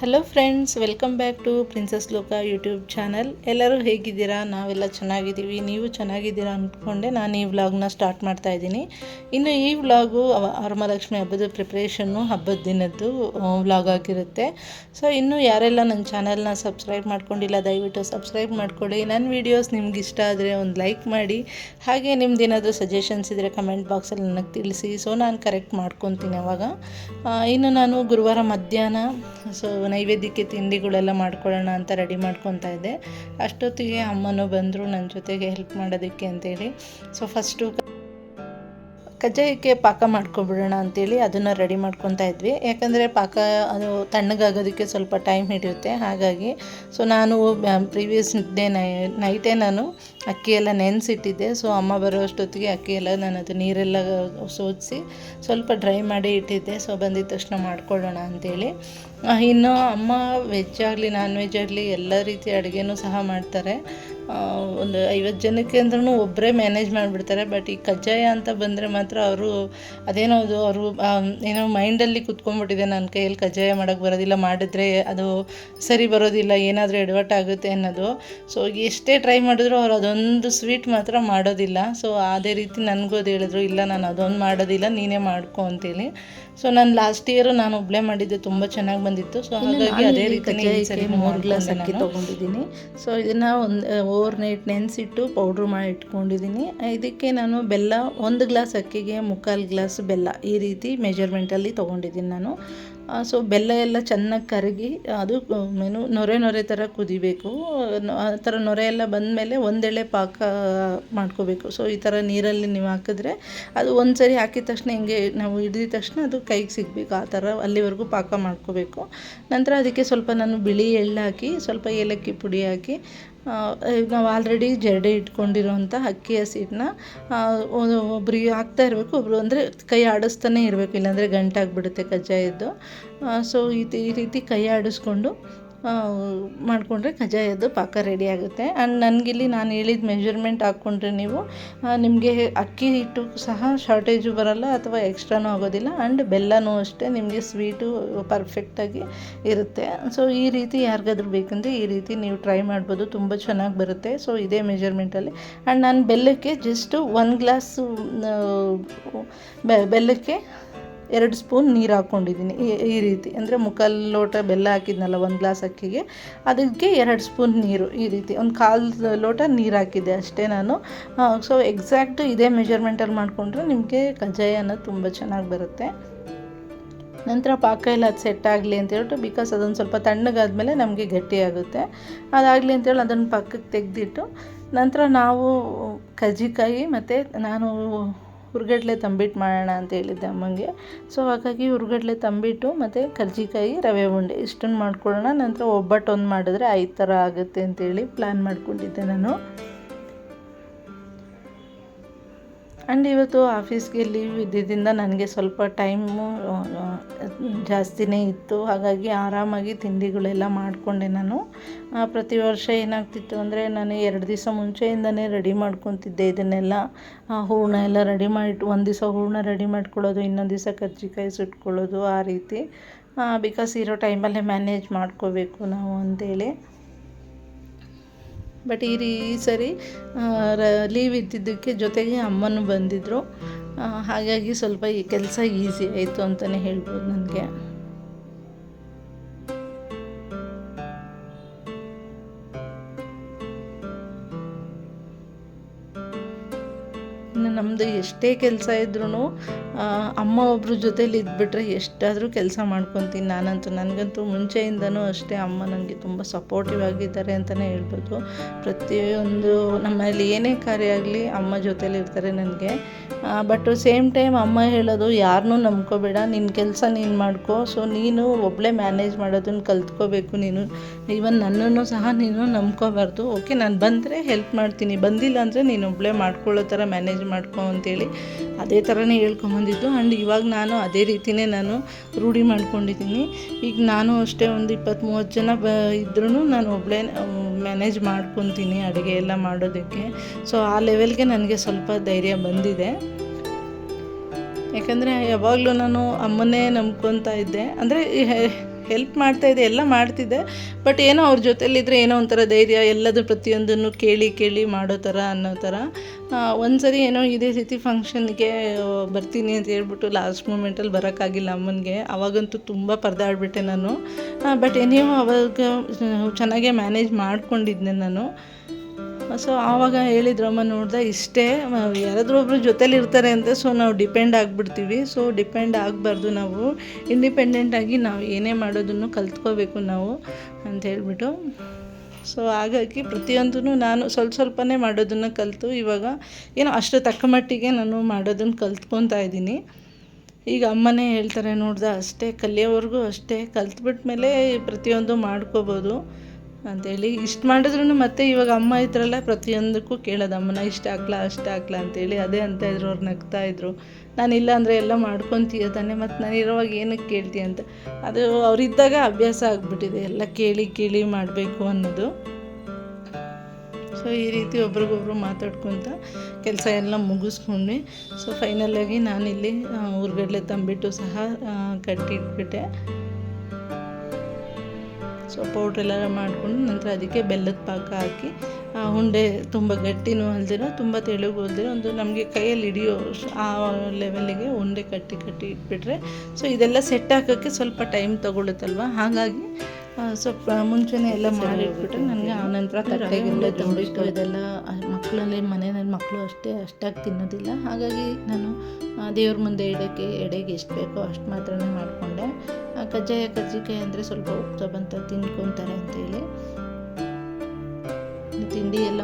Hello friends welcome back to princess Loka YouTube channel ಎಲ್ಲರೂ ಹೇಗಿದ್ದೀರಾ? ನಾವೆಲ್ಲ ಚೆನ್ನಾಗಿದ್ದೀವಿ. ನೀವು ಚೆನ್ನಾಗಿದ್ದೀರಾ ಅಂದ್ಕೊಂಡೆ ನಾನು ಈ ವ್ಲಾಗ್ನ ಸ್ಟಾರ್ಟ್ ಮಾಡ್ತಾ ಇದ್ದೀನಿ. ಇನ್ನು ಈ ವ್ಲಾಗು ವರಮಹಾಲಕ್ಷ್ಮಿ ಹಬ್ಬದ ಪ್ರಿಪ್ರೇಷನ್ನು ಹಬ್ಬದ ದಿನದ್ದು ವ್ಲಾಗ್ ಆಗಿರುತ್ತೆ. ಸೊ ಇನ್ನು ಯಾರೆಲ್ಲ ನನ್ನ ಚಾನಲ್ನ ಸಬ್ಸ್ಕ್ರೈಬ್ ಮಾಡ್ಕೊಂಡಿಲ್ಲ, ದಯವಿಟ್ಟು ಸಬ್ಸ್ಕ್ರೈಬ್ ಮಾಡ್ಕೊಳ್ಳಿ. ನನ್ನ ವೀಡಿಯೋಸ್ ನಿಮ್ಗೆ ಇಷ್ಟ ಆದರೆ ಒಂದು ಲೈಕ್ ಮಾಡಿ. ಹಾಗೆ ನಿಮ್ದು ಏನಾದರೂ ಸಜೆಷನ್ಸ್ ಇದ್ದರೆ ಕಮೆಂಟ್ ಬಾಕ್ಸಲ್ಲಿ ನನಗೆ ತಿಳಿಸಿ. ಸೊ ನಾನು ಕರೆಕ್ಟ್ ಮಾಡ್ಕೊತೀನಿ ಅವಾಗ. ಇನ್ನು ನಾನು ಗುರುವಾರ ಮಧ್ಯಾಹ್ನ ಸೊ ನೈವೇದ್ಯಕ್ಕೆ ತಿಂಡಿಗಳೆಲ್ಲ ಮಾಡ್ಕೊಳ್ಳೋಣ ಅಂತ ರೆಡಿ ಮಾಡ್ಕೊತಾ ಇದ್ದೆ. ಅಷ್ಟೊತ್ತಿಗೆ ಅಮ್ಮನೂ ಬಂದರು ನನ್ನ ಜೊತೆಗೆ ಹೆಲ್ಪ್ ಮಾಡೋದಕ್ಕೆ ಅಂತೇಳಿ. ಸೊ ಫಸ್ಟು ಕಜ್ಜಾಯಕ್ಕೆ ಪಾಕ ಮಾಡ್ಕೊಬಿಡೋಣ ಅಂತೇಳಿ ಅದನ್ನು ರೆಡಿ ಮಾಡ್ಕೊತಾ ಇದ್ವಿ. ಯಾಕಂದರೆ ಪಾಕ ಅದು ತಣ್ಣಗಾಗೋದಕ್ಕೆ ಸ್ವಲ್ಪ ಟೈಮ್ ಹಿಡಿಯುತ್ತೆ. ಹಾಗಾಗಿ ಸೊ ನಾನು ಪ್ರೀವಿಯಸ್ ಡೇ ನೈಟೇ ನಾನು ಅಕ್ಕಿಯೆಲ್ಲ ನೆನೆಸಿಟ್ಟಿದ್ದೆ. ಸೊ ಅಮ್ಮ ಬರೋ ಅಷ್ಟೊತ್ತಿಗೆ ಅಕ್ಕಿಯೆಲ್ಲ ನಾನು ಅದು ನೀರೆಲ್ಲ ಸೋದಿಸಿ ಸ್ವಲ್ಪ ಡ್ರೈ ಮಾಡಿ ಇಟ್ಟಿದ್ದೆ. ಸೊ ಬಂದಿದ ತಕ್ಷಣ ಮಾಡ್ಕೊಳ್ಳೋಣ ಅಂತೇಳಿ. ಆ, ಇನ್ನು ಅಮ್ಮ ವೆಜ್ ಆಗಲಿ ನಾನ್ ವೆಜ್ ಆಗಲಿ ಎಲ್ಲ ರೀತಿಯ ಅಡುಗೆನೂ ಸಹ ಮಾಡ್ತಾರೆ. ಒಂದು ಐವತ್ತು ಜನಕ್ಕೆ ಅಂದ್ರೂ ಒಬ್ಬರೇ ಮ್ಯಾನೇಜ್ ಮಾಡಿಬಿಡ್ತಾರೆ. ಬಟ್ ಈ ಕಜ್ಜಾಯ ಅಂತ ಬಂದರೆ ಮಾತ್ರ ಅವರು ಅದೇನೋ ಅದು ಅವರು ಏನೋ ಮೈಂಡಲ್ಲಿ ಕುತ್ಕೊಂಡ್ಬಿಟ್ಟಿದೆ ನನ್ನ ಕೈಯಲ್ಲಿ ಕಜ್ಜಾಯ ಮಾಡೋಕ್ಕೆ ಬರೋದಿಲ್ಲ ಮಾಡಿದ್ರೆ ಅದು ಸರಿ ಬರೋದಿಲ್ಲ ಏನಾದರೂ ಎಡವಟ್ಟಾಗುತ್ತೆ ಅನ್ನೋದು. ಸೊ ಎಷ್ಟೇ ಟ್ರೈ ಮಾಡಿದ್ರು ಅವರು ಅದೊಂದು ಸ್ವೀಟ್ ಮಾತ್ರ ಮಾಡೋದಿಲ್ಲ. ಸೊ ಅದೇ ರೀತಿ ನನಗೂ ಅದು ಹೇಳಿದ್ರು ಇಲ್ಲ ನಾನು ಅದೊಂದು ಮಾಡೋದಿಲ್ಲ ನೀನೇ ಮಾಡ್ಕೊ ಅಂತೇಳಿ. ಸೊ ನಾನು ಲಾಸ್ಟ್ ಇಯರು ನಾನು ಒಬ್ಬಳೇ ಮಾಡಿದ್ದೆ ತುಂಬ ಚೆನ್ನಾಗಿ ಬಂದಿತ್ತು. ಸೊ ಹಾಗಾಗಿ ಅದೇ ರೀತಿ ಮೂರು ಗ್ಲಾಸ್ ಅಕ್ಕಿ ತೊಗೊಂಡಿದ್ದೀನಿ. ಸೊ ಇದನ್ನು ಒಂದು ಓವರ್ ನೈಟ್ ನೆನೆಸಿಟ್ಟು ಪೌಡ್ರ್ ಮಾಡಿ ಇಟ್ಕೊಂಡಿದ್ದೀನಿ. ಇದಕ್ಕೆ ನಾನು ಬೆಲ್ಲ, ಒಂದು ಗ್ಲಾಸ್ ಅಕ್ಕಿಗೆ ಮುಕ್ಕಾಲು ಗ್ಲಾಸ್ ಬೆಲ್ಲ ಈ ರೀತಿ ಮೆಜರ್ಮೆಂಟಲ್ಲಿ ತೊಗೊಂಡಿದ್ದೀನಿ ನಾನು. ಸೊ ಬೆಲ್ಲ ಎಲ್ಲ ಚೆನ್ನಾಗಿ ಕರಗಿ, ಅದು ನೊರೆ ನೊರೆ ಥರ ಕುದಿಬೇಕು. ಆ ಥರ ನೊರೆ ಎಲ್ಲ ಬಂದಮೇಲೆ ಒಂದೆಳೆ ಪಾಕ ಮಾಡ್ಕೋಬೇಕು. ಸೊ ಈ ಥರ ನೀರಲ್ಲಿ ನೀವು ಹಾಕಿದ್ರೆ ಅದು ಒಂದು ಸರಿ ಹಾಕಿದ ತಕ್ಷಣ ಹಿಂಗೆ ನಾವು ಹಿಡಿದ ತಕ್ಷಣ ಅದು ಕೈಗೆ ಸಿಗಬೇಕು. ಆ ಥರ ಅಲ್ಲಿವರೆಗೂ ಪಾಕ ಮಾಡ್ಕೋಬೇಕು. ನಂತರ ಅದಕ್ಕೆ ಸ್ವಲ್ಪ ನಾನು ಬಿಳಿ ಎಳ್ಳು ಹಾಕಿ, ಸ್ವಲ್ಪ ಏಲಕ್ಕಿ ಪುಡಿ ಹಾಕಿ ನಾವು ಆಲ್ರೆಡಿ ಜರಡಿ ಇಟ್ಕೊಂಡಿರೋಂಥ ಅಕ್ಕಿ ಹಸಿಟ್ಟನ್ನ ಒಬ್ಬರಿಗೆ ಹಾಕ್ತಾ ಇರಬೇಕು ಒಬ್ಬರು ಅಂದರೆ ಕೈ ಆಡಿಸ್ತಾನೆ ಇರಬೇಕು, ಇಲ್ಲಾಂದರೆ ಗಂಟಾಗ್ಬಿಡುತ್ತೆ ಕಜ್ಜಾಯದ್ದು ಸೊ ಈ ರೀತಿ ಕೈ ಆಡಿಸ್ಕೊಂಡು ಮಾಡಿಕೊಂಡ್ರೆ ಕಜ್ಜಾಯದ್ದು ಪಾಕ ರೆಡಿ ಆಗುತ್ತೆ. ಆ್ಯಂಡ್ ನನಗಿಲ್ಲಿ ನಾನು ಹೇಳಿದ ಮೆಜರ್ಮೆಂಟ್ ಹಾಕ್ಕೊಂಡ್ರೆ ನೀವು ನಿಮಗೆ ಅಕ್ಕಿ ಹಿಟ್ಟು ಸಹ ಶಾರ್ಟೇಜು ಬರಲ್ಲ ಅಥವಾ ಎಕ್ಸ್ಟ್ರಾನೂ ಆಗೋದಿಲ್ಲ. ಆ್ಯಂಡ್ ಬೆಲ್ಲನೂ ಅಷ್ಟೇ ನಿಮಗೆ ಸ್ವೀಟು ಪರ್ಫೆಕ್ಟಾಗಿ ಇರುತ್ತೆ. ಸೊ ಈ ರೀತಿ ಯಾರಿಗಾದ್ರೂ ಬೇಕಂದರೆ ಈ ರೀತಿ ನೀವು ಟ್ರೈ ಮಾಡ್ಬೋದು. ತುಂಬ ಚೆನ್ನಾಗಿ ಬರುತ್ತೆ. ಸೊ ಇದೇ ಮೆಜರ್ಮೆಂಟಲ್ಲಿ ಆ್ಯಂಡ್ ನಾನು ಬೆಲ್ಲಕ್ಕೆ ಜಸ್ಟು ಒಂದು ಗ್ಲಾಸು ಬೆಲ್ಲಕ್ಕೆ ಎರಡು ಸ್ಪೂನ್ ನೀರು ಹಾಕ್ಕೊಂಡಿದ್ದೀನಿ. ಈ- ರೀತಿ. ಅಂದರೆ ಮುಕ್ಕಾಲು ಲೋಟ ಬೆಲ್ಲ ಹಾಕಿದ್ನಲ್ಲ, ಒಂದು ಗ್ಲಾಸ್ ಅಕ್ಕಿಗೆ. ಅದಕ್ಕೆ ಎರಡು ಸ್ಪೂನ್ ನೀರು ಈ ರೀತಿ. ಒಂದು ಕಾಲು ಲೋಟ ನೀರು ಹಾಕಿದ್ದೆ ಅಷ್ಟೇ ನಾನು. ಸೊ ಎಕ್ಸಾಕ್ಟು ಇದೇ ಮೆಜರ್ಮೆಂಟಲ್ಲಿ ಮಾಡಿಕೊಂಡ್ರೆ ನಿಮಗೆ ಕಜ್ಜಾಯ ಅನ್ನೋದು ತುಂಬ ಚೆನ್ನಾಗಿ ಬರುತ್ತೆ. ನಂತರ ಪಾಕ ಎಲ್ಲ ಅದು ಸೆಟ್ ಆಗಲಿ ಅಂತ ಹೇಳ್ಬಿಟ್ಟು ಬಿಕಾಸ್ ಅದೊಂದು ಸ್ವಲ್ಪ ತಣ್ಣಗಾದಮೇಲೆ ನಮಗೆ ಗಟ್ಟಿಯಾಗುತ್ತೆ ಅದಾಗಲಿ ಅಂತೇಳಿ ಅದನ್ನು ಪಕ್ಕಕ್ಕೆ ತೆಗೆದಿಟ್ಟು, ನಂತರ ನಾವು ಕಜ್ಜಿಕಾಯಿ ಮತ್ತು ನಾನು ಹುರ್ಗಡ್ಲೆ ತಂಬಿಟ್ಟು ಮಾಡೋಣ ಅಂತ ಹೇಳಿದ್ದೆ ಅಮ್ಮಂಗೆ. ಸೊ ಹಾಗಾಗಿ ಹುರ್ಗಡ್ಲೆ ತಂಬಿಟ್ಟು ಮತ್ತು ಕರ್ಜಿಕಾಯಿ, ರವೆ ಉಂಡೆ ಇಷ್ಟನ್ನು ಮಾಡ್ಕೊಳ್ಳೋಣ. ನಂತರ ಒಬ್ಬಟ್ಟು ಒಂದು ಮಾಡಿದ್ರೆ ಐದು ಥರ ಆಗುತ್ತೆ ಅಂತೇಳಿ ಪ್ಲ್ಯಾನ್ ಮಾಡ್ಕೊಂಡಿದ್ದೆ ನಾನು. ಆ್ಯಂಡ್ ಇವತ್ತು ಆಫೀಸ್ಗೆ ಲೀವ್ ಇದ್ದಿದ್ದರಿಂದ ನನಗೆ ಸ್ವಲ್ಪ ಟೈಮು ಜಾಸ್ತಿನೇ ಇತ್ತು. ಹಾಗಾಗಿ ಆರಾಮಾಗಿ ತಿಂಡಿಗಳೆಲ್ಲ ಮಾಡಿಕೊಂಡೆ ನಾನು. ಪ್ರತಿ ವರ್ಷ ಏನಾಗ್ತಿತ್ತು ಅಂದರೆ ನಾನು ಎರಡು ದಿವಸ ಮುಂಚೆಯಿಂದನೇ ರೆಡಿ ಮಾಡ್ಕೊತಿದ್ದೆ ಇದನ್ನೆಲ್ಲ. ಹೂರಣ ಎಲ್ಲ ರೆಡಿ ಮಾಡಿಟ್ಟು, ಒಂದು ದಿವಸ ಹೂರಣ ರೆಡಿ ಮಾಡ್ಕೊಳ್ಳೋದು, ಇನ್ನೊಂದು ದಿವಸ ಕರ್ಜಿಕಾಯಿ ಸುಟ್ಕೊಳ್ಳೋದು ಆ ರೀತಿ. ಬಿಕಾಸ್ ಇರೋ ಟೈಮಲ್ಲೇ ಮ್ಯಾನೇಜ್ ಮಾಡ್ಕೋಬೇಕು ನಾವು ಅಂತೇಳಿ. ಬಟ್ ಈ ರೀ ಈ ಸರಿ ಲೀವ್ ಇದ್ದಿದ್ದಕ್ಕೆ ಜೊತೆಗೆ ಅಮ್ಮನೂ ಬಂದಿದ್ದರು ಹಾಗಾಗಿ ಸ್ವಲ್ಪ ಈ ಕೆಲಸ ಈಸಿ ಆಯಿತು ಅಂತಲೇ ಹೇಳ್ಬೋದು ನನಗೆ. ನಮ್ಮದು ಎಷ್ಟೇ ಕೆಲಸ ಇದ್ರೂ ಅಮ್ಮ ಒಬ್ಬರ ಜೊತೇಲಿ ಇದ್ಬಿಟ್ರೆ ಎಷ್ಟಾದರೂ ಕೆಲಸ ಮಾಡ್ಕೊತೀನಿ ನಾನಂತೂ. ನನಗಂತೂ ಮುಂಚೆಯಿಂದನೂ ಅಷ್ಟೇ ಅಮ್ಮ ನನಗೆ ತುಂಬ ಸಪೋರ್ಟಿವ್ ಆಗಿದ್ದಾರೆ ಅಂತಲೇ ಹೇಳ್ಬೋದು. ಪ್ರತಿಯೊಂದು ನಮ್ಮಲ್ಲಿ ಏನೇ ಕಾರ್ಯ ಆಗಲಿ ಅಮ್ಮ ಜೊತೇಲಿ ಇರ್ತಾರೆ ನನಗೆ. ಬಟ್ ಸೇಮ್ ಟೈಮ್ ಅಮ್ಮ ಹೇಳೋದು ಯಾರನ್ನೂ ನಂಬ್ಕೋಬೇಡ ನಿನ್ನ ಕೆಲಸ ನೀನು ಮಾಡ್ಕೋ. ಸೊ ನೀನು ಒಬ್ಬಳೇ ಮ್ಯಾನೇಜ್ ಮಾಡೋದನ್ನು ಕಲ್ತ್ಕೋಬೇಕು ನೀನು. ಈವನ್ ನನ್ನನ್ನು ಸಹ ನೀನು ನಂಬ್ಕೋಬಾರ್ದು. ಓಕೆ ನಾನು ಬಂದರೆ ಹೆಲ್ಪ್ ಮಾಡ್ತೀನಿ. ಬಂದಿಲ್ಲ ಅಂದರೆ ನೀನು ಒಬ್ಬಳೇ ಮಾಡ್ಕೊಳ್ಳೋ ಥರ ಮ್ಯಾನೇಜ್ ಮಾಡ್ಕೊ ಅಂತೇಳಿ. ಅದೇ ಥರನೇ ಹೇಳ್ಕೊಂಬಂದಿದ್ದು ಆ್ಯಂಡ್ ಇವಾಗ ನಾನು ಅದೇ ರೀತಿಯೇ ನಾನು ರೂಢಿ ಮಾಡ್ಕೊಂಡಿದ್ದೀನಿ. ಈಗ ನಾನು ಅಷ್ಟೇ ಒಂದು ಇಪ್ಪತ್ತು ಮೂವತ್ತು ಜನ ಬ ಇದ್ರೂ ನಾನು ಒಬ್ಬಳೇ ಮ್ಯಾನೇಜ್ ಮಾಡ್ಕೊತೀನಿ ಅಡುಗೆ ಎಲ್ಲ ಮಾಡೋದಕ್ಕೆ. ಸೊ ಆ ಲೆವೆಲ್ಗೆ ನನಗೆ ಸ್ವಲ್ಪ ಧೈರ್ಯ ಬಂದಿದೆ. ಯಾಕಂದರೆ ಯಾವಾಗಲೂ ನಾನು ಅಮ್ಮನ್ನೇ ನಂಬ್ಕೊತಾ ಇದ್ದೆ. ಅಂದರೆ ಹೆಲ್ಪ್ ಮಾಡ್ತಾಯಿದ್ದೆ ಎಲ್ಲ ಮಾಡ್ತಿದ್ದೆ ಬಟ್ ಏನೋ ಅವ್ರ ಜೊತೆಲಿದ್ರೆ ಏನೋ ಒಂಥರ ಧೈರ್ಯ, ಎಲ್ಲದು ಪ್ರತಿಯೊಂದನ್ನು ಕೇಳಿ ಕೇಳಿ ಮಾಡೋ ಥರ ಅನ್ನೋ ಥರ. ಒಂದು ಸರಿ ಏನೋ ಇದೇ ರೀತಿ ಫಂಕ್ಷನ್ಗೆ ಬರ್ತೀನಿ ಅಂತ ಹೇಳ್ಬಿಟ್ಟು ಲಾಸ್ಟ್ ಮೂಮೆಂಟಲ್ಲಿ ಬರೋಕ್ಕಾಗಿಲ್ಲ ಅಮ್ಮನಿಗೆ. ಅವಾಗಂತೂ ತುಂಬ ಪರದಾಡ್ಬಿಟ್ಟೆ ನಾನು. ಬಟ್ ಏನೇ ಅವಾಗ ಚೆನ್ನಾಗೇ ಮ್ಯಾನೇಜ್ ಮಾಡ್ಕೊಂಡಿದ್ದೆ ನಾನು. ಸೊ ಆವಾಗ ಹೇಳಿದ್ರು ಅಮ್ಮ ನೋಡ್ದೆ ಇಷ್ಟೇ. ಯಾರಾದರೂ ಒಬ್ಬರು ಜೊತೇಲಿ ಇರ್ತಾರೆ ಅಂತ ಸೊ ನಾವು ಡಿಪೆಂಡ್ ಆಗಿಬಿಡ್ತೀವಿ. ಸೊ ಡಿಪೆಂಡ್ ಆಗಬಾರ್ದು ನಾವು. ಇಂಡಿಪೆಂಡೆಂಟಾಗಿ ನಾವು ಏನೇ ಮಾಡೋದನ್ನು ಕಲ್ತ್ಕೋಬೇಕು ನಾವು ಅಂತ ಹೇಳಿಬಿಟ್ಟು. ಸೊ ಹಾಗಾಗಿ ಪ್ರತಿಯೊಂದೂ ನಾನು ಸ್ವಲ್ಪ ಸ್ವಲ್ಪನೇ ಮಾಡೋದನ್ನು ಕಲಿತು. ಇವಾಗ ಏನೋ ಅಷ್ಟು ತಕ್ಕ ಮಟ್ಟಿಗೆ ನಾನು ಮಾಡೋದನ್ನು ಕಲ್ತ್ಕೊತಾ ಇದ್ದೀನಿ. ಈಗ ಅಮ್ಮನೇ ಹೇಳ್ತಾರೆ, ನೋಡ್ದೆ ಅಷ್ಟೇ, ಕಲಿಯೋವರೆಗೂ ಅಷ್ಟೇ. ಕಲ್ತ್ಬಿಟ್ಮೇಲೆ ಪ್ರತಿಯೊಂದು ಮಾಡ್ಕೋಬೋದು. ಅಂತೇಳಿ ಇಷ್ಟು ಮಾಡಿದ್ರು ಮತ್ತೆ ಇವಾಗ ಅಮ್ಮ ಇದ್ರಲ್ಲ ಪ್ರತಿಯೊಂದಕ್ಕೂ ಕೇಳೋದು ಅಮ್ಮನ ಇಷ್ಟ ಹಾಕ್ಲಾ ಅಷ್ಟು ಹಾಕ್ಲಾ? ಅಂತೇಳಿ ಅದೇ ಅಂತ ಇದ್ರು ಅವ್ರು ನಗ್ತಾ ಇದ್ರು. ನಾನು ಇಲ್ಲ ಅಂದರೆ ಎಲ್ಲ ಮಾಡ್ಕೊತೀಯ ತಾನೆ? ಮತ್ತು ನಾನು ಇರೋವಾಗ ಏನಕ್ಕೆ ಕೇಳ್ತೀಯ? ಅಂತ. ಅದು ಅವರಿದ್ದಾಗ ಅಭ್ಯಾಸ ಆಗಿಬಿಟ್ಟಿದೆ ಎಲ್ಲ ಕೇಳಿ ಕೇಳಿ ಮಾಡಬೇಕು ಅನ್ನೋದು. ಸೊ ಈ ರೀತಿ ಒಬ್ರಿಗೊಬ್ರು ಮಾತಾಡ್ಕೊತ ಕೆಲಸ ಎಲ್ಲ ಮುಗಿಸ್ಕೊಂಡ್ವಿ. ಸೊ ಫೈನಲಾಗಿ ನಾನಿಲ್ಲಿ ಆ, ಊರ್ಗಡ್ಲೆ ತಂಬಿಟ್ಟು ಸಹ ಕಟ್ಟಿಟ್ಬಿಟ್ಟೆ ಸೊ ಪೌಡ್ರೆಲ್ಲ ಮಾಡಿಕೊಂಡು ನಂತರ ಅದಕ್ಕೆ ಬೆಲ್ಲದ ಪಾಕ ಹಾಕಿ ಉಂಡೆ ತುಂಬ ಗಟ್ಟಿನೂ ಅಲ್ದಿರೋ, ತುಂಬ ತೆಳುಗೂ ಅಲ್ದಿರೋ, ಒಂದು ನಮಗೆ ಕೈಯಲ್ಲಿ ಹಿಡಿಯೋ ಆ ಲೆವೆಲ್ಲಿಗೆ ಉಂಡೆ ಕಟ್ಟಿ ಕಟ್ಟಿ ಇಟ್ಬಿಟ್ರೆ, ಸೊ ಇದೆಲ್ಲ ಸೆಟ್ ಹಾಕೋಕ್ಕೆ ಸ್ವಲ್ಪ ಟೈಮ್ ತೊಗೊಳುತ್ತಲ್ವ? ಹಾಗಾಗಿ ಸ್ವಲ್ಪ ಮುಂಚೆನೇ ಎಲ್ಲ ಮಾಡಿಟ್ಬಿಟ್ರೆ ನನಗೆ ಆನಂತರ ತಟ್ಟೆಗೆಲ್ಲ ಇಷ್ಟ ಇದೆಲ್ಲ ಮಕ್ಕಳಲ್ಲಿ ಮನೆಯಲ್ಲಿ ಮಕ್ಕಳು ಅಷ್ಟೇ ಅಷ್ಟಾಗಿ ತಿನ್ನೋದಿಲ್ಲ. ಹಾಗಾಗಿ ನಾನು ಆ, ದೇವ್ರ ಮುಂದೆ ಇಡೋಕ್ಕೆ ಎಡೆಗೆ ಎಷ್ಟು ಬೇಕೋ ಅಷ್ಟು ಮಾತ್ರನೇ ಮಾಡಿಕೊಂಡೆ. ಕಜ್ಜಾಯ ಕಜ್ಜಿಕಾಯಿ ಅಂದರೆ ಸ್ವಲ್ಪ ಹೋಗ್ತಾ ಬಂತ ತಿನ್ಕೊತಾರೆ ಅಂತೇಳಿ. ತಿಂಡಿ ಎಲ್ಲ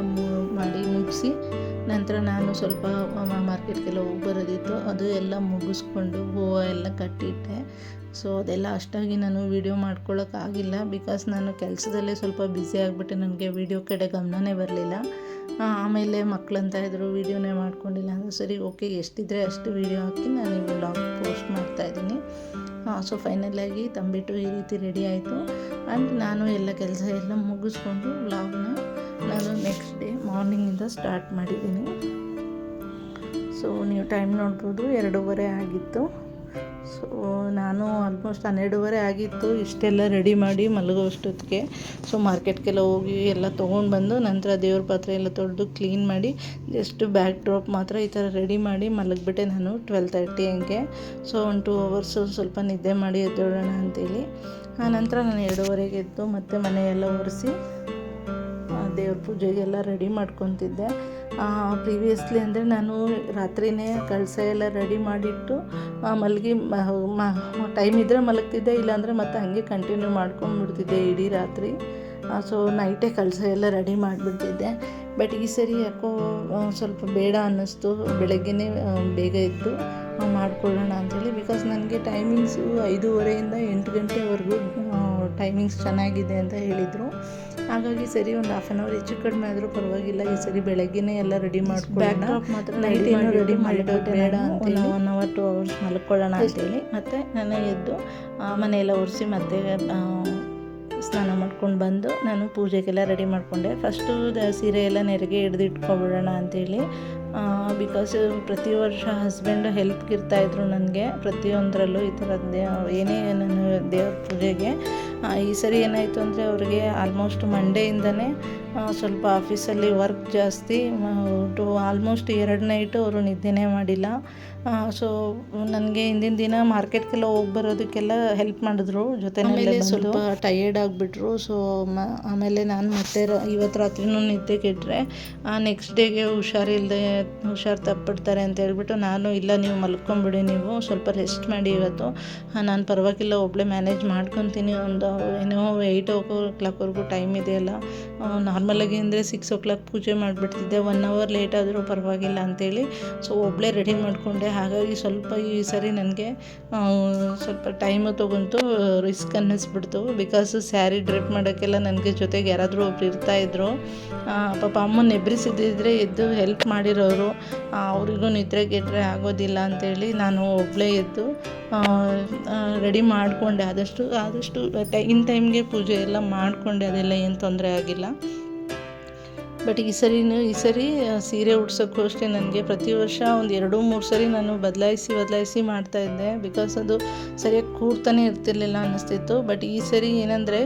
ಮಾಡಿ ಮುಗಿಸಿ ನಂತರ ನಾನು ಸ್ವಲ್ಪ ಮಾರ್ಕೆಟ್ಗೆಲ್ಲ ಹೋಗಿ ಬರೋದಿತ್ತು. ಅದು ಎಲ್ಲ ಮುಗಿಸ್ಕೊಂಡು ಹೂವು ಎಲ್ಲ ಕಟ್ಟಿಟ್ಟೆ. ಸೊ ಅದೆಲ್ಲ ಅಷ್ಟಾಗಿ ನಾನು ವೀಡಿಯೋ ಮಾಡ್ಕೊಳ್ಳೋಕ್ಕಾಗಿಲ್ಲ ಬಿಕಾಸ್ ನಾನು ಕೆಲಸದಲ್ಲೇ ಸ್ವಲ್ಪ ಬ್ಯುಸಿ ಆಗಿಬಿಟ್ಟೆ. ನನಗೆ ವೀಡಿಯೋ ಕಡೆ ಗಮನನೇ ಬರಲಿಲ್ಲ. ಆಮೇಲೆ ಮಕ್ಕಳಂತ ಇದ್ದರು ವೀಡಿಯೋನೇ ಮಾಡ್ಕೊಂಡಿಲ್ಲ. ಅಂದರೆ ಸರಿ ಓಕೆ ಎಷ್ಟಿದ್ರೆ ಅಷ್ಟು ವೀಡಿಯೋ ಹಾಕಿ ನಾನು ಈ ವ್ಲಾಗ್ ಪೋಸ್ಟ್ ಮಾಡ್ತಾಯಿದ್ದೀನಿ ಸೊ ಫೈನಲಾಗಿ ತಂಬಿಟ್ಟು ಈ ರೀತಿ ರೆಡಿ ಆಯಿತು. ಆ್ಯಂಡ್ ನಾನು ಎಲ್ಲ ಕೆಲಸ ಎಲ್ಲ ಮುಗಿಸ್ಕೊಂಡು ವ್ಲಾಗ್ನ ನಾನು ನೆಕ್ಸ್ಟ್ ಡೇ ಮಾರ್ನಿಂಗಿಂದ ಸ್ಟಾರ್ಟ್ ಮಾಡಿದ್ದೀನಿ. ಸೊ ನೀವು ಟೈಮ್ ನೋಡ್ಬೋದು, ಎರಡೂವರೆ ಆಗಿತ್ತು. ಸೊ ನಾನು ಆಲ್ಮೋಸ್ಟ್ ಹನ್ನೆರಡೂವರೆ ಆಗಿತ್ತು. ಇಷ್ಟೆಲ್ಲ ರೆಡಿ ಮಾಡಿ ಮಲಗೋ ಅಷ್ಟೊತ್ತಿಗೆ. ಸೊ ಮಾರ್ಕೆಟ್ಗೆಲ್ಲ ಹೋಗಿ ಎಲ್ಲ ತೊಗೊಂಡು ಬಂದು, ನಂತರ ದೇವ್ರ ಪಾತ್ರೆ ಎಲ್ಲ ತೊಳೆದು ಕ್ಲೀನ್ ಮಾಡಿ ಜಸ್ಟ್ ಬ್ಯಾಕ್ ಡ್ರಾಪ್ ಮಾತ್ರ ಈ ಥರ ರೆಡಿ ಮಾಡಿ ಮಲಗಿಬಿಟ್ಟೆ ನಾನು ಟ್ವೆಲ್ ತರ್ಟಿ ಹಂಗೆ. ಸೊ ಒಂದು ಟೂ ಅವರ್ಸು ಸ್ವಲ್ಪ ನಿದ್ದೆ ಮಾಡಿ ಎದ್ದೋಡೋಣ ಅಂತೇಳಿ. ಆ ನಂತರ ನಾನು ಎರಡೂವರೆಗೆ ಎದ್ದು ಮತ್ತೆ ಮನೆಯೆಲ್ಲ ಒರೆಸಿ ದೇವ್ರ ಪೂಜೆಗೆಲ್ಲ ರೆಡಿ ಮಾಡ್ಕೊತಿದ್ದೆ. ಪ್ರೀವಿಯಸ್ಲಿ ಅಂದರೆ ನಾನು ರಾತ್ರಿನೇ ಕಳಸ ಎಲ್ಲ ರೆಡಿ ಮಾಡಿಟ್ಟು ಮಲಗಿ ಟೈಮ್ ಇದ್ದರೆ ಮಲಗ್ತಿದ್ದೆ ಇಲ್ಲಾಂದರೆ ಮತ್ತೆ ಹಾಗೆ ಕಂಟಿನ್ಯೂ ಮಾಡ್ಕೊಂಡ್ಬಿಡ್ತಿದ್ದೆ ಇಡೀ ರಾತ್ರಿ. ಸೊ ನೈಟೇ ಕಳಸ ಎಲ್ಲ ರೆಡಿ ಮಾಡಿಬಿಡ್ತಿದ್ದೆ. ಬಟ್ ಈ ಸರಿ ಯಾಕೋ ಸ್ವಲ್ಪ ಬೇಡ ಅನ್ನಿಸ್ತು. ಬೆಳಗ್ಗೆನೇ ಬೇಗ ಎದ್ದು ಆ, ಮಾಡ್ಕೊಳ್ಳೋಣ ಅಂಥೇಳಿ ಬಿಕಾಸ್ ನನಗೆ ಟೈಮಿಂಗ್ಸು ಐದೂವರೆಯಿಂದ ಎಂಟು ಗಂಟೆವರೆಗೂ ಟೈಮಿಂಗ್ಸ್ ಚೆನ್ನಾಗಿದೆ ಅಂತ ಹೇಳಿದರು. ಹಾಗಾಗಿ ಸರಿ ಒಂದು ಹಾಫ್ ಆನ್ ಅವರ್ ಹೆಚ್ಚು ಕಡಿಮೆ ಆದರೂ ಪರವಾಗಿಲ್ಲ. ಈ ಸರಿ ಬೆಳಗ್ಗೆನೇ ಎಲ್ಲ ರೆಡಿ ಮಾಡ್ಕೊಳ್ಳೋಣ. ಮಾತ್ರ ನೈಟ್ ಏನು ರೆಡಿ ಬೇಡ ಅಂತ ಒನ್ ಅವರ್ ಟು ಅವರ್ಸ್ ಮಲ್ಕೊಳ್ಳೋಣ ಅಂತೇಳಿ. ಮತ್ತು ನಾನು ಎದ್ದು ಮನೆಯೆಲ್ಲ ಒರೆಸಿ ಮತ್ತೆ ಸ್ನಾನ ಮಾಡ್ಕೊಂಡು ಬಂದು ನಾನು ಪೂಜೆಗೆಲ್ಲ ರೆಡಿ ಮಾಡಿಕೊಂಡೆ. ಫಸ್ಟು ದ ಸೀರೆ ಎಲ್ಲ ನೆರಿಗೆ ಹಿಡ್ದು ಇಟ್ಕೊಬಿಡೋಣ ಅಂತೇಳಿ. ಬಿಕಾಸ್ ಪ್ರತಿ ವರ್ಷ ಹಸ್ಬೆಂಡ್ ಹೆಲ್ಪ್ಗೆ ಇರ್ತಾಯಿದ್ರು ನನಗೆ. ಪ್ರತಿಯೊಂದರಲ್ಲೂ ಈ ಥರದ್ದು ಏನೇ ನಾನು ದೇವ್ರ ಪೂಜೆಗೆ ಈ ಸರಿ ಏನಾಯಿತು ಅಂದರೆ ಅವ್ರಿಗೆ ಆಲ್ಮೋಸ್ಟ್ ಮಂಡೆಯಿಂದನೇ ಸ್ವಲ್ಪ ಆಫೀಸಲ್ಲಿ ವರ್ಕ್ ಜಾಸ್ತಿ ಟು ಆಲ್ಮೋಸ್ಟ್ ಎರಡು ನೈಟು ಅವರು ನಿದ್ದೆನೇ ಮಾಡಿಲ್ಲ. ಸೊ ನನಗೆ ಹಿಂದಿನ ದಿನ ಮಾರ್ಕೆಟ್ಗೆಲ್ಲ ಹೋಗಿ ಬರೋದಕ್ಕೆಲ್ಲ ಹೆಲ್ಪ್ ಮಾಡಿದ್ರು ಜೊತೆ ಸ್ವಲ್ಪ ಟಯರ್ಡ್ ಆಗಿಬಿಟ್ರು ಸೊ ಆಮೇಲೆ ನಾನು ಮತ್ತೆ ಇವತ್ತು ರಾತ್ರಿನೂ ನಿದ್ದೆ ಕೆಟ್ಟರೆ ನೆಕ್ಸ್ಟ್ ಡೇಗೆ ಹುಷಾರಿಲ್ಲದೆ ಹುಷಾರು ತಪ್ಪಿಡ್ತಾರೆ ಅಂತ ಹೇಳ್ಬಿಟ್ಟು ನಾನು ಇಲ್ಲ ನೀವು ಮಲ್ಕೊಂಬಿಡಿ ನೀವು ಸ್ವಲ್ಪ ರೆಸ್ಟ್ ಮಾಡಿ ಇವತ್ತು. ನಾನು ಪರವಾಗಿಲ್ಲ ಒಬ್ಬಳೇ ಮ್ಯಾನೇಜ್ ಮಾಡ್ಕೊತೀನಿ ಒಂದು ಏನೋ ಏಯ್ಟ್ ಓ ಕ್ಲಾಕ್ವರೆಗೂ ಟೈಮ್ ಇದೆಯಲ್ಲ. ನಾರ್ಮಲಾಗಿ ಅಂದರೆ ಸಿಕ್ಸ್ ಓ ಕ್ಲಾಕ್ ಪೂಜೆ ಮಾಡಿಬಿಡ್ತಿದ್ದೆ. ಒನ್ ಅವರ್ ಲೇಟ್ ಆದರೂ ಪರವಾಗಿಲ್ಲ ಅಂತೇಳಿ. ಸೊ ಒಬ್ಬಳೇ ರೆಡಿ ಮಾಡಿಕೊಂಡೆ. ಹಾಗಾಗಿ ಸ್ವಲ್ಪ ಈ ಸರಿ ನನಗೆ ಸ್ವಲ್ಪ ಟೈಮು ತೊಗೊಂತು ರಿಸ್ಕ್ ಅನ್ನಿಸ್ಬಿಡ್ತು. ಬಿಕಾಸ್ ಸ್ಯಾರಿ ಡ್ರೆಪ್ ಮಾಡೋಕ್ಕೆಲ್ಲ ನನಗೆ ಜೊತೆಗೆ ಯಾರಾದರೂ ಒಬ್ರು ಇರ್ತಾಯಿದ್ರು ಪಾಪ ಅಮ್ಮನ ಎಬ್ರಿಸಿದ್ದಿದ್ರೆ ಎದ್ದು ಹೆಲ್ಪ್ ಮಾಡಿರೋರು ಅವರಿಗೂ ನಿದ್ರೆ ಗೆದ್ರೆ ಆಗೋದಿಲ್ಲ ಅಂತೇಳಿ ನಾನು ಒಬ್ಬಳೇ ಎದ್ದು ರೆಡಿ ಮಾಡಿಕೊಂಡೆ. ಆದಷ್ಟು ಆದಷ್ಟು ಟೈ ಇನ್ ಟೈಮ್ಗೆ ಪೂಜೆ ಎಲ್ಲ ಮಾಡಿಕೊಂಡೆ, ಅದೆಲ್ಲ ಏನು ತೊಂದರೆ ಆಗಿಲ್ಲ. ಬಟ್ ಈ ಸರಿನೂ ಈ ಸರಿ ಸೀರೆ ಉಡ್ಸೋಕ್ಕೂ ಅಷ್ಟೇ ನನಗೆ ಪ್ರತಿ ವರ್ಷ ಒಂದು ಎರಡು, ಮೂರು ಸರಿ ನಾನು ಬದಲಾಯಿಸಿ ಬದಲಾಯಿಸಿ ಮಾಡ್ತಾ ಇದ್ದೆ. ಬಿಕಾಸ್ ಅದು ಸರಿಯಾಗಿ ಕೂರ್ತಾನೆ ಇರ್ತಿರ್ಲಿಲ್ಲ ಅನ್ನಿಸ್ತಿತ್ತು ಬಟ್ ಈ ಸರಿ ಏನಂದರೆ